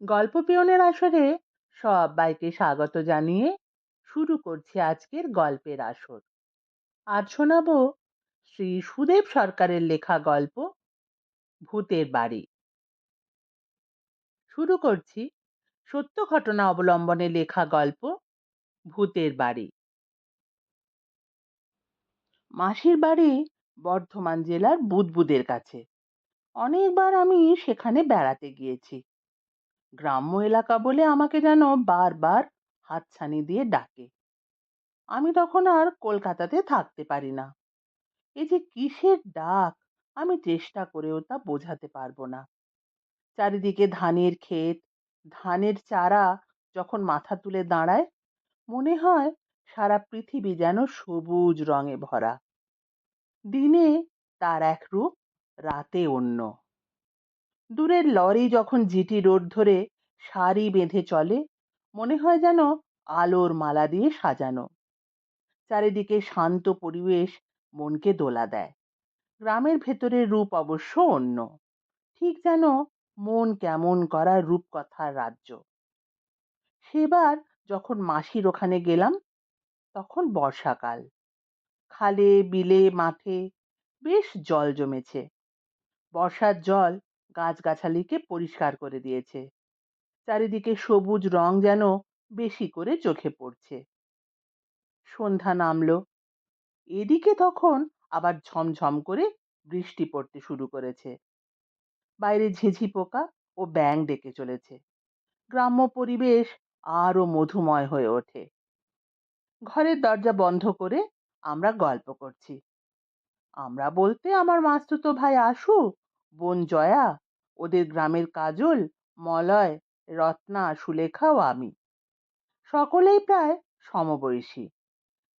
গল্প পিয়নের আসরে সবাইকে স্বাগত জানিয়ে শুরু করছি আজকের গল্পের আসর। আজ শোনাবো শ্রী সুদেব সরকারের লেখা গল্প, ভূতের বাড়ি। শুরু করছি সত্য ঘটনা অবলম্বনে লেখা গল্প, ভূতের বাড়ি। মাসির বাড়ি বর্ধমান জেলার বুদবুদের কাছে। অনেকবার আমি সেখানে বেড়াতে গিয়েছি। গ্রাম্য এলাকা বলে আমাকে যেন বারবার হাতছানি দিয়ে ডাকে। আমি তখন আর কলকাতাতে থাকতে পারি না। এই যে কিসের ডাক, আমি চেষ্টা করেও তা বোঝাতে পারব না। চারিদিকে ধানের ক্ষেত, ধানের চারা যখন মাথা তুলে দাঁড়ায়, মনে হয় সারা পৃথিবী যেন সবুজ রঙে ভরা। দিনে তার এক রূপ, রাতে অন্য। দূরের লরি যখন জিটি রোড ধরে সারি বেঁধে চলে, মনে হয় যেন আলোর মালা দিয়ে সাজানো। চারিদিকে শান্ত পরিবেশ মনকে দোলা দেয়। গ্রামের ভেতরের রূপ অবশ্য অন্য। ঠিক যেন মন কেমন করা রূপকথার রাজ্য। সেবার যখন মাসির ওখানে গেলাম, তখন বর্ষাকাল। খালে, বিলে, মাঠে বেশ জল জমেছে। বর্ষার জল গাছগাছালিকে পরিষ্কার করে দিয়েছে। চারিদিকে সবুজ রং যেন বেশি করে চোখে পড়ছে। সন্ধ্যা নামলো। এদিকে তখন আবার ঝমঝম করে বৃষ্টি পড়তে শুরু করেছে। বাইরে ঝিঝি পোকা ও ব্যাং ডেকে চলেছে। গ্রাম্য পরিবেশ আরও মধুময় হয়ে ওঠে। ঘরের দরজা বন্ধ করে আমরা গল্প করছি। আমরা বলতে আমার মাস্তুতো ভাই আশু, বোন জয়া ওদের গ্রামের কাজল, মলয়, রত্না, সুলেখা ও আমি। সকলেই প্রায় সমবয়সী।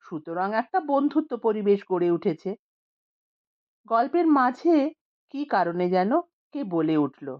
সুতরাং একটা বন্ধুত্ব পরিবেশ গড়ে উঠেছে। গল্পের মাঝে কি কারণে যেন কে বলে উঠল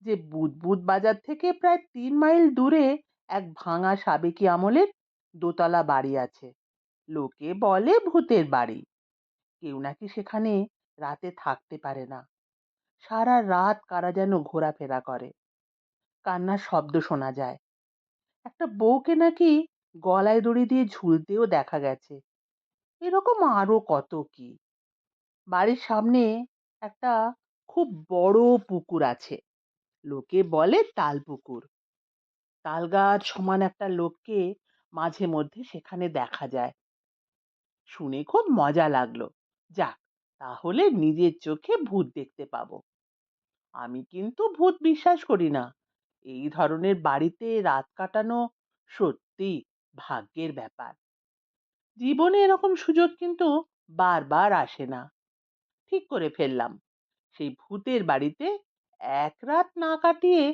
যে, বুদবুদ বাজার থেকে প্রায় তিন মাইল দূরে এক ভাঙা সাবেকি আমলের দোতলা বাড়ি আছে। লোকে বলে ভূতের বাড়ি। কেউ নাকি সেখানে রাতে থাকতে পারে না। সারা রাত কারা যেন ঘোরাফেরা করে। কান্নার শব্দ শোনা যায়। একটা বউকে নাকি গলায় দড়ি দিয়ে ঝুলতেও দেখা গেছে। এরকম আরও কত কি? বাড়ির সামনে একটা খুব বড় পুকুর আছে। লোকে বলে তাল পুকুর। তাল গাছ সমান একটা লোককে মাঝে মধ্যে সেখানে দেখা যায়। শুনে খুব মজা লাগল। যাক তাহলে নিজের চোখে ভূত দেখতে পাবো। আমি কিন্তু ভূত বিশ্বাস করি না। এই ধরনের বাড়িতে রাত কাটানো সত্যি ভাগ্যের ব্যাপার। জীবনে এরকম সুযোগ কিন্তু বারবার আসে না। ঠিক করে ফেললাম। সেই ভূতের বাড়িতে এক রাত না কাটিয়ে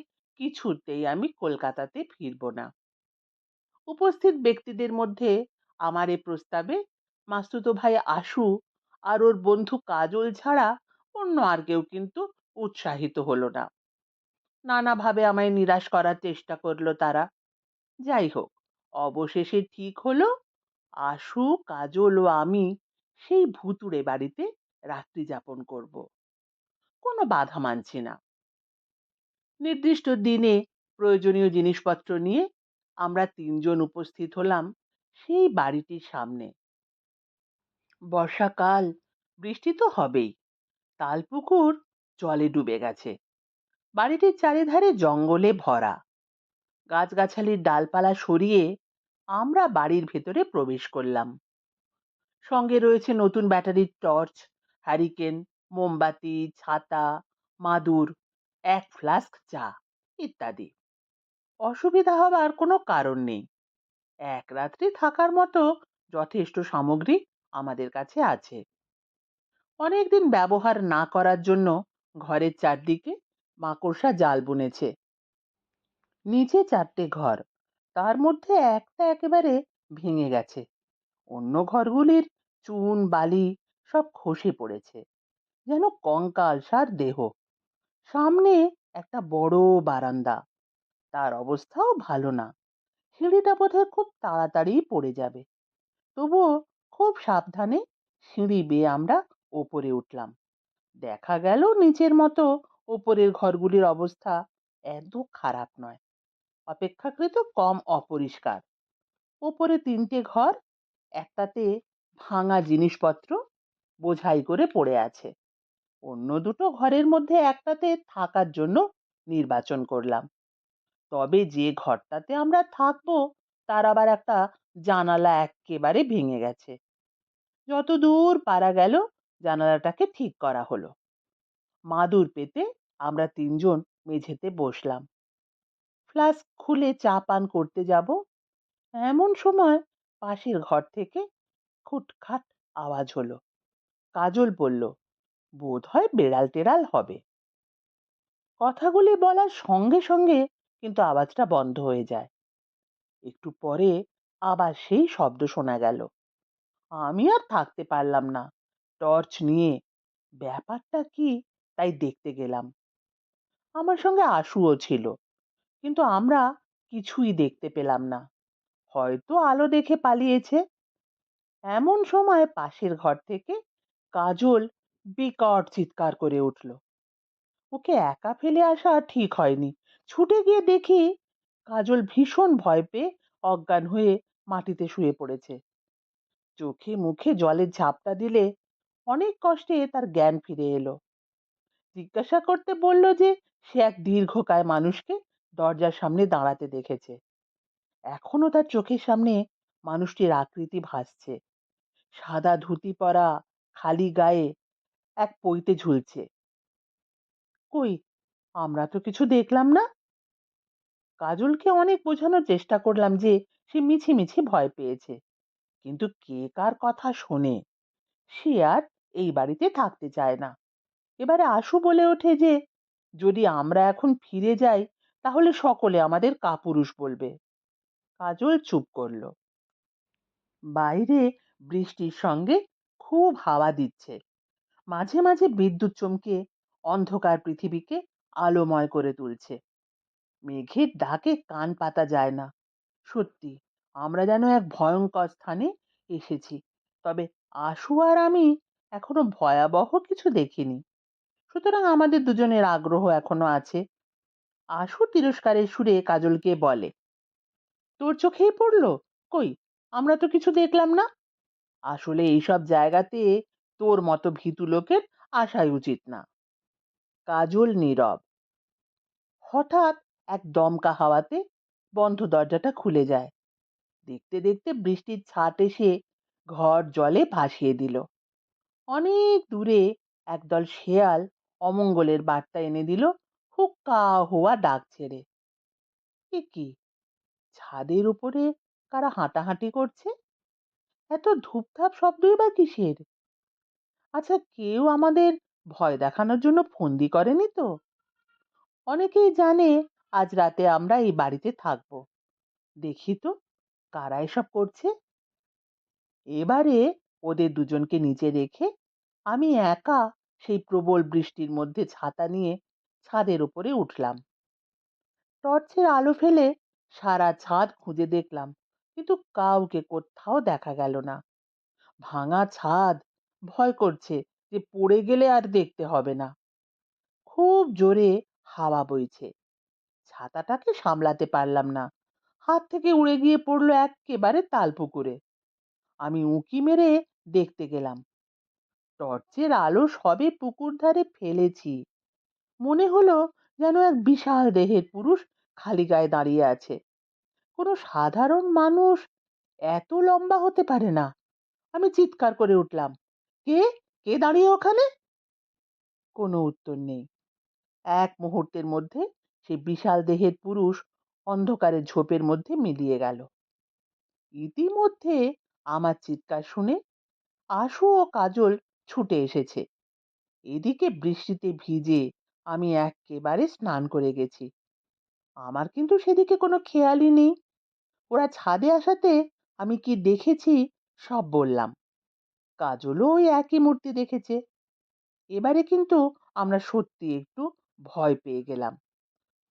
কিছুতেই আমি কলকাতাতে ফিরবো না। উপস্থিত ব্যক্তিদের মধ্যে আমার এ প্রস্তাবে মাস্তুতো ভাই আশু আর ওর বন্ধু কাজল ছাড়া অন্য আর কেউ কিন্তু উৎসাহিত হলো না। নানাভাবে আমায় নিরাশ করার চেষ্টা করল তারা। যাই হোক, অবশেষে ঠিক হলো, আশু, কাজল ও আমি সেই ভুতুড়ে বাড়িতে রাত্রি যাপন করব। কোনো বাধা মানছি না। নির্দিষ্ট দিনে প্রয়োজনীয় জিনিসপত্র নিয়ে আমরা তিনজন উপস্থিত হলাম সেই বাড়িটির সামনে। বর্ষাকাল, বৃষ্টি তো হবেই। তালপুকুর জলে ডুবে গেছে। বাড়িটির চারিধারে জঙ্গলে ভরা। গাছগাছালির ডালপালা সরিয়ে আমরা বাড়ির ভেতরে প্রবেশ করলাম। সঙ্গে রয়েছে নতুন ব্যাটারির টর্চ হ্যারিকেন মোমবাতি, ছাতা, মাদুর, এক ফ্লাস্ক চা ইত্যাদি। অসুবিধা হবার কোনো কারণ নেই। এক রাত্রি থাকার মতো যথেষ্ট সামগ্রী আমাদের কাছে আছে। অনেকদিন ব্যবহার না করার জন্য ঘরের চারদিকে মাকড়সা জাল বুনেছে। নিচে চারটে ঘর, তার মধ্যে একটা একেবারে ভেঙে গেছে। অন্য ঘরগুলির চুন, বালি সব খসে পড়েছে, যেন কঙ্কাল সার দেহ। সামনে একটা বড় বারান্দা, তার অবস্থাও ভালো না। সিঁড়িটা বোধহয় খুব তাড়াতাড়ি পড়ে যাবে। তবুও খুব সাবধানে সিঁড়ি বেয়ে আমরা ওপরে উঠলাম। দেখা গেল নিচের মতো ওপরের ঘরগুলির অবস্থা এত খারাপ নয়। অপেক্ষাকৃত কম অপরিষ্কার। ওপরে তিনটে ঘর, একটাতে ভাঙা জিনিসপত্র বোঝাই করে পড়ে আছে। অন্য দুটো ঘরের মধ্যে একটাতে থাকার জন্য নির্বাচন করলাম। তবে যে ঘরটাতে আমরা থাকব, তার আবার একটা জানালা এক্কেবারে ভেঙে গেছে। যত দূর পারা গেল, জানালাটাকে ঠিক করা হলো। মাদুর পেতে আমরা তিনজন মেঝেতে বসলাম। ফ্লাস্ক খুলে চা পান করতে যাব। এমন সময় পাশের ঘর থেকে খুটখাট আওয়াজ হলো। কাজল বলল বোধ হয় বেড়াল টেড়াল হবে। কথাগুলি বলার সঙ্গে সঙ্গে কিন্তু আওয়াজটা বন্ধ হয়ে যায়। একটু পরে আবার সেই শব্দ শোনা গেল। আমি আর থাকতে পারলাম না। টর্চ নিয়ে। ব্যাপারটা কি? তাই দেখতে গেলাম। আমার সঙ্গে আশুও ছিল। কিন্তু আমরা কিছুই দেখতে পেলাম না। হয়তো আলো দেখে পালিয়েছে। এমন সময় পাশের ঘর থেকে কাজল বিকট চিৎকার করে উঠল। ওকে একা ফেলে আসা ঠিক হয়নি। ছুটে গিয়ে দেখি কাজল ভীষণ ভয় পেয়ে অজ্ঞান হয়ে মাটিতে শুয়ে পড়েছে। চোখে মুখে জলের ঝাপটা দিলে অনেক কষ্টে তার জ্ঞান ফিরে এলো। জিজ্ঞাসা করতে বলল যে, সে এক দীর্ঘকায় মানুষকে দরজার সামনে দাঁড়াতে দেখেছে। এখনও তার চোখের সামনে মানুষটির আকৃতি ভাসছে। সাদা ধুতি পরা, খালি গায়ে এক পইতে ঝুলছে। কই, আমরা তো কিছু দেখলাম না? কাজলকে অনেক বোঝানোর চেষ্টা করলাম যে সে মিছিমিছি ভয় পেয়েছে। কিন্তু কে কার কথা শোনে? সে আর এই বাড়িতে থাকতে চায় না। এবারে আশু বলে ওঠে যে, যদি আমরা এখন ফিরে যাই, তাহলে সকলে আমাদের কাপুরুষ বলবে। কাজল চুপ করল। বাইরে বৃষ্টির সঙ্গে খুব হাওয়া দিচ্ছে। মাঝে মাঝে বিদ্যুৎ চমকে অন্ধকার পৃথিবীকে আলোময় করে তুলছে। মেঘের ডাকে কান পাতা যায় না। সত্যি, আমরা যেন এক ভয়ঙ্কর স্থানে এসেছি, তবে আশু আর আমি এখনও ভয়াবহ কিছু দেখিনি। সুতরাং আমাদের দুজনের আগ্রহ এখনও আছে। আশু তিরস্কারের সুরে কাজলকে বলে, তোর চোখেই পড়ল? কই, আমরা তো কিছু দেখলাম না? আসলে এইসব জায়গাতে তোর মতো ভীতু লোকের আসাই উচিত না। কাজল নীরব, হঠাৎ এক দমকা হাওয়াতে বন্ধ দরজাটা খুলে যায়। দেখতে দেখতে বৃষ্টির ছাট এসে ঘর জলে ভাসিয়ে দিল। অনেক দূরে একদল শেয়াল অমঙ্গলের বার্তা এনে দিল, হুক্কা হুয়া ডাক ছেড়ে এ কি? ছাদের উপরে কারা হাঁটাহাঁটি করছে? এত ধূপধাপ শব্দই বা কিসের? আচ্ছা কেউ আমাদের ভয় দেখানোর জন্য ফন্দি করেনি তো? অনেকেই জানে আজ রাতে আমরা এই বাড়িতে থাকব। দেখি তো, কারা এসব করছে? এবারে ওদের দুজনকে নিচে রেখে আমি একা সেই প্রবল বৃষ্টির মধ্যে ছাতা নিয়ে ছাদের উপরে উঠলাম। টর্চের আলো ফেলে সারা ছাদ খুঁজে দেখলাম, কিন্তু কাউকে কোথাও দেখা গেল না। ভাঙা ছাদ, ভয় করছে যে পড়ে গেলে আর দেখতে হবে না। খুব জোরে হাওয়া বইছে। ছাতাটাকে সামলাতে পারলাম না। হাত থেকে উড়ে গিয়ে পড়ল একেবারে তাল পুকুরে আমি উঁকি মেরে দেখতে গেলাম। টর্চের আলো সবে পুকুর ধারে ফেলেছি। মনে হলো যেন এক বিশাল দেহের পুরুষ খালি গায়ে দাঁড়িয়ে আছে। কোনো সাধারণ মানুষ এত লম্বা হতে পারে না। আমি চিৎকার করে উঠলাম, কে? কে দাঁড়িয়ে ওখানে? কোনো উত্তর নেই। এক মুহূর্তের মধ্যে সে বিশাল দেহের পুরুষ অন্ধকারের ঝোপের মধ্যে মিলিয়ে গেল। ইতিমধ্যে আমার চিৎকার শুনে আশু ও কাজল ছুটে এসেছে। এদিকে বৃষ্টিতে ভিজে আমি একেবারে স্নান করে গেছি। আমার কিন্তু সেদিকে কোনো খেয়ালই নেই। ওরা ছাদে আসাতে আমি কি দেখেছি সব বললাম। কাজলও ওই একই মূর্তি দেখেছে। এবারে কিন্তু আমরা সত্যি একটু ভয় পেয়ে গেলাম।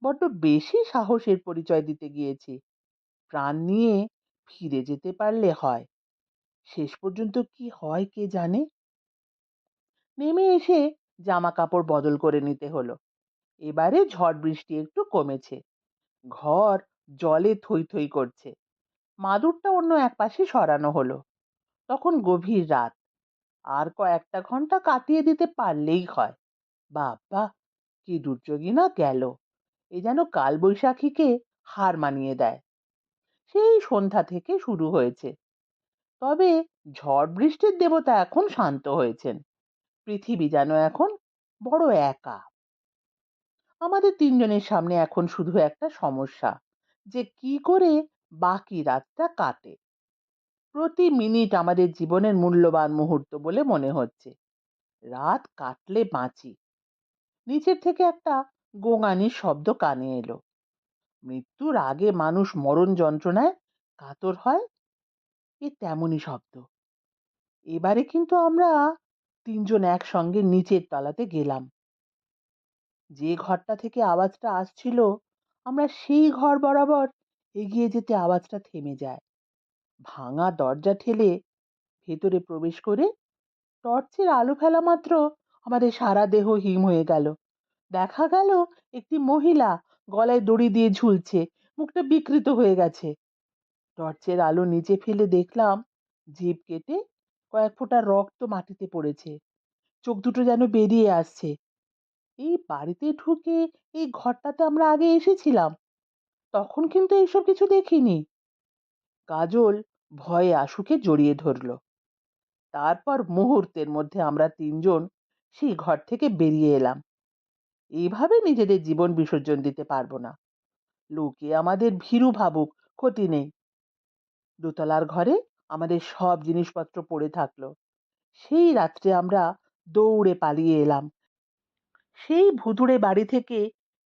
বড্ড বেশি সাহসের পরিচয় দিতে গিয়েছি। প্রাণ নিয়ে ফিরে যেতে পারলে হয়। শেষ পর্যন্ত কি হয় কে জানে? নেমে এসে জামা কাপড় বদল করে নিতে হলো। এবারে ঝড় বৃষ্টি একটু কমেছে। ঘর জলে থই থই করছে। মাদুরটা অন্য একপাশে সরানো হলো। তখন গভীর রাত। আর কয়েকটা ঘণ্টা কাটিয়ে দিতে পারলেই হয়। বাবা, কি দুর্যোগই না গেল। এ যেন কালবৈশাখীকে হার মানিয়ে দেয়। সেই সন্ধ্যা থেকে শুরু হয়েছে। তবে ঝড় বৃষ্টির দেবতা এখন শান্ত হয়েছেন। পৃথিবী যেন এখন বড় একা। আমাদের তিনজনের সামনে এখন শুধু একটা সমস্যা, যে কি করে বাকি রাতটা কাটে। প্রতি মিনিট আমাদের জীবনের মূল্যবান মুহূর্ত বলে মনে হচ্ছে। রাত কাটলে বাঁচি। নিচের থেকে একটা গোঙানির শব্দ কানে এলো। মৃত্যুর আগে মানুষ মরণ যন্ত্রণায় কাতর হয়? এ তেমনই শব্দ। এবারে কিন্তু আমরা তিনজন একসঙ্গে নিচের তলাতে গেলাম। যে ঘরটা থেকে আওয়াজটা আসছিল, আমরা সেই ঘর বরাবর এগিয়ে যেতে আওয়াজটা থেমে যায়। ভাঙা দরজা ঠেলে ভেতরে প্রবেশ করে টর্চের আলো ফেলা মাত্র আমাদের সারা দেহ হিম হয়ে গেল। দেখা গেল একটি মহিলা গলায় দড়ি দিয়ে ঝুলছে, মুখটা বিকৃত হয়ে গেছে। টর্চের আলো নিচে ফেলে দেখলাম, জিভ কেটে কয়েক ফোঁটা রক্ত মাটিতে পড়েছে। চোখ দুটো যেন বেরিয়ে আসছে। এই বাড়িতে ঢুকে এই ঘরটাতে আমরা আগে এসেছিলাম, তখন কিন্তু এইসব কিছু দেখিনি। কাজল ভয়ে আশুকে জড়িয়ে ধরল। তারপর মুহূর্তের মধ্যে আমরা তিনজন সেই ঘর থেকে বেরিয়ে এলাম। এইভাবে নিজেদের জীবন বিসর্জন দিতে পারব না। লোকে আমাদের ভীরু ভাবুক, ক্ষতি নেই। দোতলার ঘরে আমাদের সব জিনিসপত্র পড়ে থাকল। সেই রাত্রে আমরা দৌড়ে পালিয়ে এলাম। সেই ভুতুড়ে বাড়ি থেকে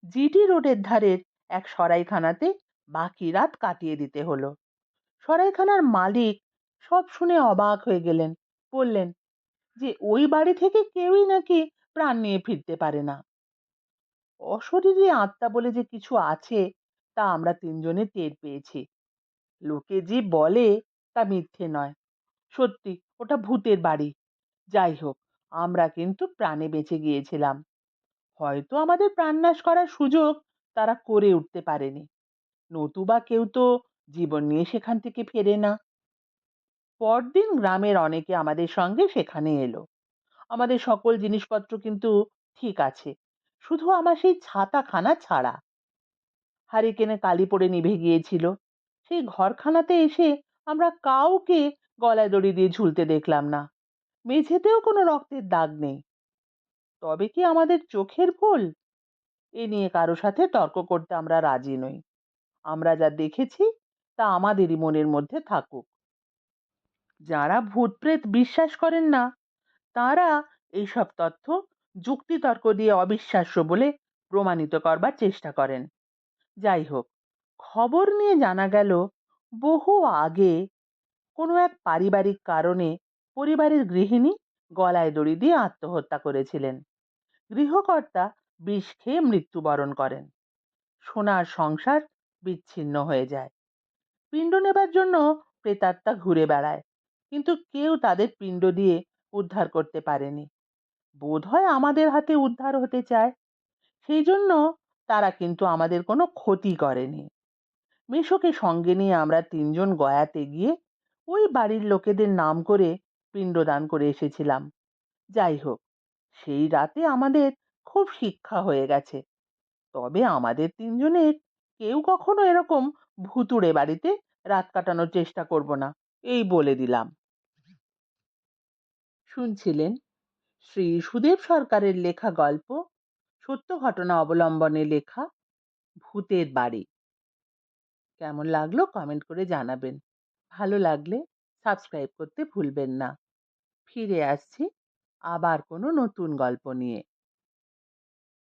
জিটি রোডের ধারের এক সরাইখানাতে বাকি রাত কাটিয়ে দিতে হলো। সরাইখানার মালিক সব শুনে অবাক হয়ে গেলেন। বললেন, যে ওই বাড়ি থেকে কেউই নাকি প্রাণ নিয়ে ফিরতে পারে না। অশরীরী আত্মা বলে যে কিছু আছে, তা আমরা তিনজনে টের পেয়েছি। লোকে যে বলে, তা মিথ্যে নয়। সত্যি, ওটা ভূতের বাড়ি। যাই হোক, আমরা কিন্তু প্রাণে বেঁচে গিয়েছিলাম। হয়তো আমাদের প্রাণনাশ করার সুযোগ তারা করে উঠতে পারেনি। নতুবা কেউ তো জীবন নিয়ে সেখান থেকে ফেরে না। পরদিন গ্রামের অনেকে আমাদের সঙ্গে সেখানে এলো। আমাদের সকল জিনিসপত্র কিন্তু ঠিক আছে। শুধু আমার সেই ছাতাখানা ছাড়া। হারিকেনে কালি পড়ে নিভে গিয়েছিল। সেই ঘরখানাতে এসে আমরা কাউকে গলায় দড়ি দিয়ে ঝুলতে দেখলাম না। মেঝেতেও কোনো রক্তের দাগ নেই। তবে কি আমাদের চোখের ভুল? এ নিয়ে কারও সাথে তর্ক করতে আমরা রাজি নই। আমরা যা দেখেছি, তা আমাদেরই মনের মধ্যে থাকুক। যারা ভূতপ্রেত বিশ্বাস করেন না, তারা এইসব তথ্য যুক্তিতর্ক দিয়ে অবিশ্বাস্য বলে প্রমাণিত করবার চেষ্টা করেন। যাই হোক, খবর নিয়ে জানা গেল, বহু আগে কোনো এক পারিবারিক কারণে পরিবারের গৃহিণী গলায় দড়ি দিয়ে আত্মহত্যা করেছিলেন। গৃহকর্তা বিষ খেয়ে মৃত্যুবরণ করেন। সোনার সংসার বিচ্ছিন্ন হয়ে যায়। পিণ্ড নেবার জন্য প্রেতাত্মা ঘুরে বেড়ায়, কিন্তু কেউ তাদের পিণ্ড দিয়ে উদ্ধার করতে পারেনি। বোধ হয় আমাদের হাতে উদ্ধার হতে চায়। সেই জন্য তারা কিন্তু আমাদের কোনো ক্ষতি করেনি। মেশোকে সঙ্গে নিয়ে আমরা তিনজন গয়াতে গিয়ে ওই বাড়ির লোকেদের নাম করে পিণ্ডদান করে এসেছিলাম। যাই হোক, সেই রাতে আমাদের খুব শিক্ষা হয়ে গেছে। তবে আমাদের তিনজনের কেউ কখনো এরকম ভুতুড়ে বাড়িতে রাত কাটানোর চেষ্টা করব না, এই বলে দিলাম। শুনছিলেন? শ্রী সুদেব সরকারের লেখা গল্প, সত্য ঘটনা অবলম্বনে লেখা ভূতের বাড়ি। কেমন লাগল কমেন্ট করে জানাবেন। ভালো লাগলে সাবস্ক্রাইব করতে ভুলবেন না। ফিরে আসছি আবার কোনো নতুন গল্প নিয়ে।